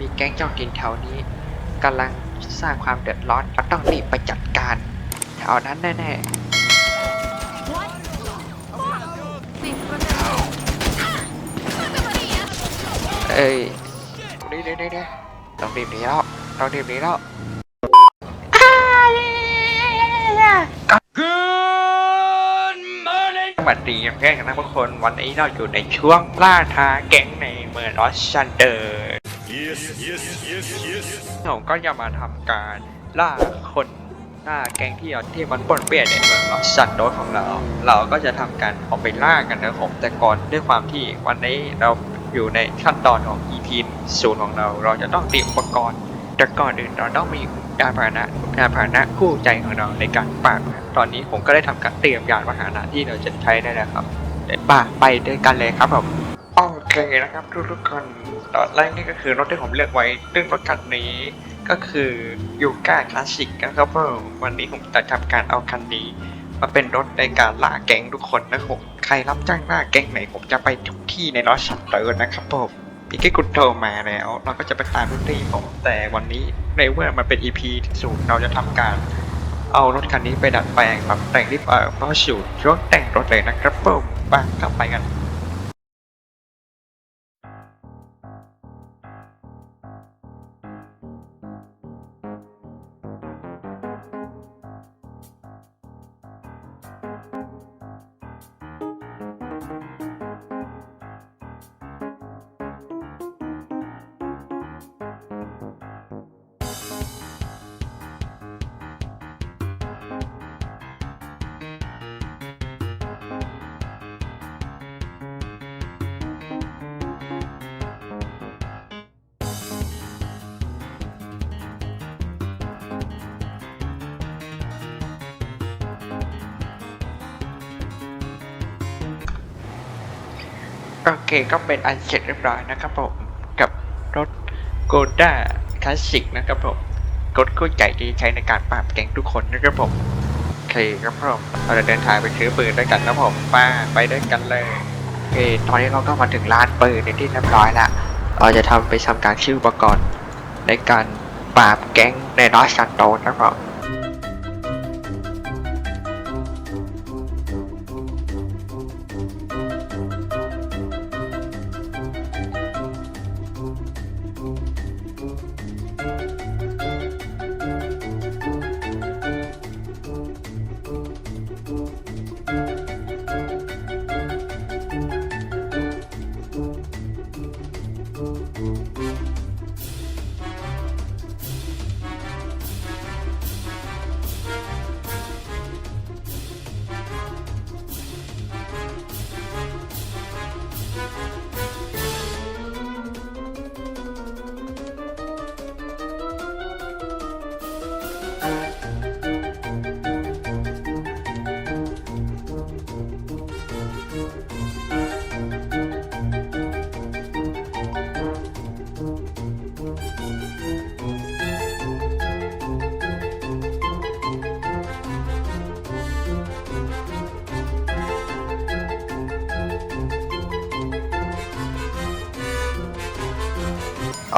มีแก๊งเจ้าถิ่นแถวนี้กำลังสร้างความเดือดร้อนเราต้องรีบไปจัดการ แถวนั้นแน่ๆเอ้ยเดี๋ยวเดี๋ยวเดี๋ยวต้องรีบหนีแล้วต้องรีบหนีแล้วสวัสดีแก่กันนะทุกคนวันนี้เราอยู่ในช่วงล่าท้าแก๊งในเมืองลอสซันเดอร์ Yes, yes, yes, yes. ผมก็จะมาทำการล่าคนล่าแก๊งที่เอาที่มันปนเปี้ยนในเมืองลอสซันโดสของเรา เราก็จะทำการออกไปล่ากันนะครับผมแต่ก่อนด้วยความที่วันนี้เราอยู่ในขั้นตอนของ EP ศูนย์ของเรา เราจะต้องเตรียมอุปกรณ์แต่ก่อนอื่นเราต้องมียานพาหนะยานพาหนะคู่ใจของเราในการปราบตอนนี้ผมก็ได้ทำการเตรียมยานพาหนะที่เราจะใช้ได้แล้วครับเดี๋ยวป่ะไปด้วยกันเลยครับผม โอเคนะครับทุกทุกๆคนตอนแรกนี่ก็คือรถที่ผมเลือกไว้ซึ่งรถคันนี้ก็คือยูก้าคลาสสิกนะครับผมวันนี้ผมจะทำการเอาคันนี้ มาเป็นรถในการล่าแก๊งทุกคนนะครับผมใครรับจ้างล่าแก๊งไหนผมจะไปทุกที่ในรถชัตเตอร์นะครับผมพี่กี้กุณโทรมาแล้ว เราก็จะไปตามรถที่ผมแต่วันนี้ในเมื่อมันเป็น EP ที่สูตรเราจะทำการเอารถคันนี้ไปดัดแปลงแบบแต่งริบเออเพราะสูตรช่วงแต่งรถเลยนะครับผมไปเข้าไปกัน โอเคก็เป็นอันเสร็จเรียบร้อยนะครับผมกับรถโกด้าคลาสสิกนะครับผมรถคู่ใจที่ใช้ในการปราบแก๊งทุกคนนะครับผมโอเคครับผมเราจะเดินทางไปซื้อปืนด้วยกันนะผมป้าไปด้วยกันเลยโอเคตอนนี้เราก็มาถึงร้านปืนในที่เรียบร้อยล้วเราจะทำไปทำการชื่ออุปกรณ์ในการปราบแก๊งในนอสซันโตนะครับผม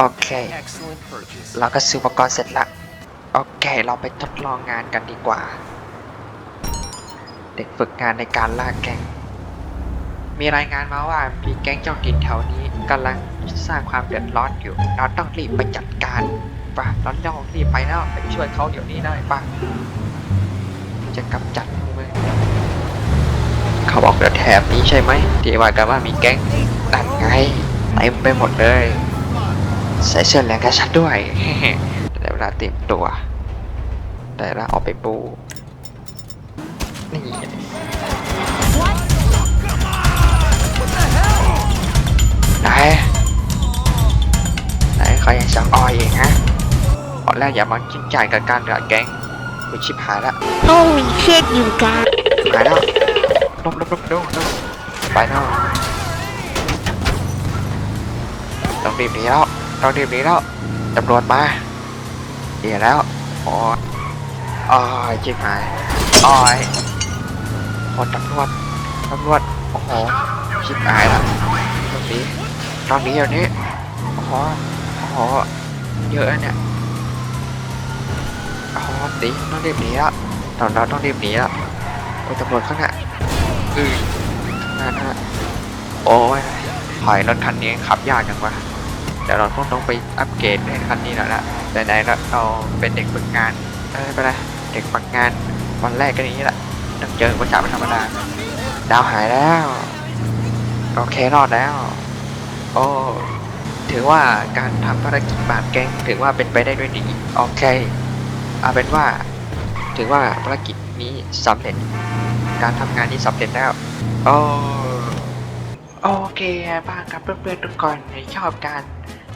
โอเค Excellent purchase. เราก็ซื้ออุปกรณ์เสร็จละ โอเค เราไปทดลองงานกันดีกว่า เด็กฝึกงานในการล่าแก๊ง มีรายงานมาว่ามีแก๊งเจ้าถิ่นแถวนี้กำลังสร้างความเดือดร้อนอยู่ เราต้องรีบไปจัดการป่ะเราต้องรีบไปแล้วไปช่วยเขาเดี๋ยวนี้ได้ป่ะจะกำจัดเขาบอกเดี๋ยวแถบนี้ใช่ไหมที่ว่ากันว่ามีแก๊งนั่นไงเต็มไปหมดเลย ใส่เสื้อแรงกระชัดด้วยแต่เวลาเตรียมตัว แต่เวลาออกไปบูนี่ไหนไหนใครยังสั่งออยเองฮะตอนแรกอย่ามาจิ้นใจกับการเดือดแก๊งกูชิบหายละ Holy shit, you guys! หายแล้วลบลบลบลบลบไปแล้วต้องรีบหนีแล้วต้องรีบหนีแล้วตำรวจมาเดี๋ยวแล้วโอ้ ยโอ้ยจิบหายอ้ยโอ้ตำรวจตำรวจโอ้โหชิบหายล้วต้องนี้ตองหนีอย่างนี้โอ้โหโหเยอะเนี่ยโอ้โหหนีต้องรีบหนีล้วตอนเราต้องรีบหนีล้วโอ้ยตำรวจข้างหน้าอือข้างหน้าน้าโอ้ยถอยรถคันนี้ขับยากจังวะเดี๋ยวเราคงต้องไปอัปเกรดให้คันนี้หน่อยละแต่ไหนๆเราเป็นเด็กฝึกงานเออไม่เป็นไร เด็กฝึกงานวันแรกก็อย่างนี้แหละต้องเจออุปสรรคเป็นธรรมดา ดาวหายแล้ว โอเครอดแล้ว โอ้ถือว่าการทำภารกิจบาดแก๊งถือว่าเป็นไปได้ด้วยดี โอเคเอาเป็นว่า ถือว่าภารกิจนี้สำเร็จ การทำงานนี้สำเร็จแล้ว โอ้โอเคบ้างครับเพื่อนๆทุกคนชอบการ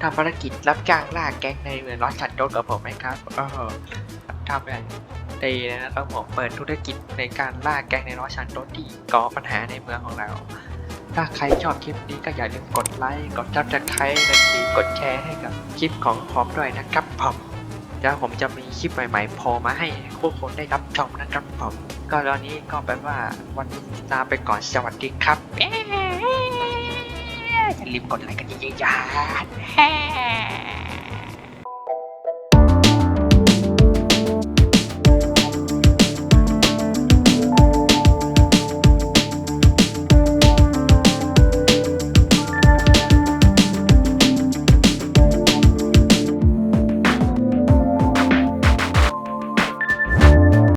ทำภารกิจรับจ้างล่าแก๊งในเมืองลอสซันโดสกับผมไหมครับเออทำแบบ ดีนะครับผมเปิดธุรกิจในการล่าแก๊งในลอสซันโดสที่ก่อปัญหาในเมืองของเรา ถ้าใครชอบคลิปนี้ก็อย่าลืมกดไลค์กดซับสไครต์และกดแชร์ให้กับคลิปของผมด้วยนะครับผมแล้วผมจะมีคลิปใหม่ๆโผล่มาให้ผู้คนได้รับชมนะครับผมก็ตอนนี้ก็แปลว่าวันนี้ลาไปก่อนสวัสดีครับเอ๊ะอย่าลืมกดไลค์กันเยอะๆ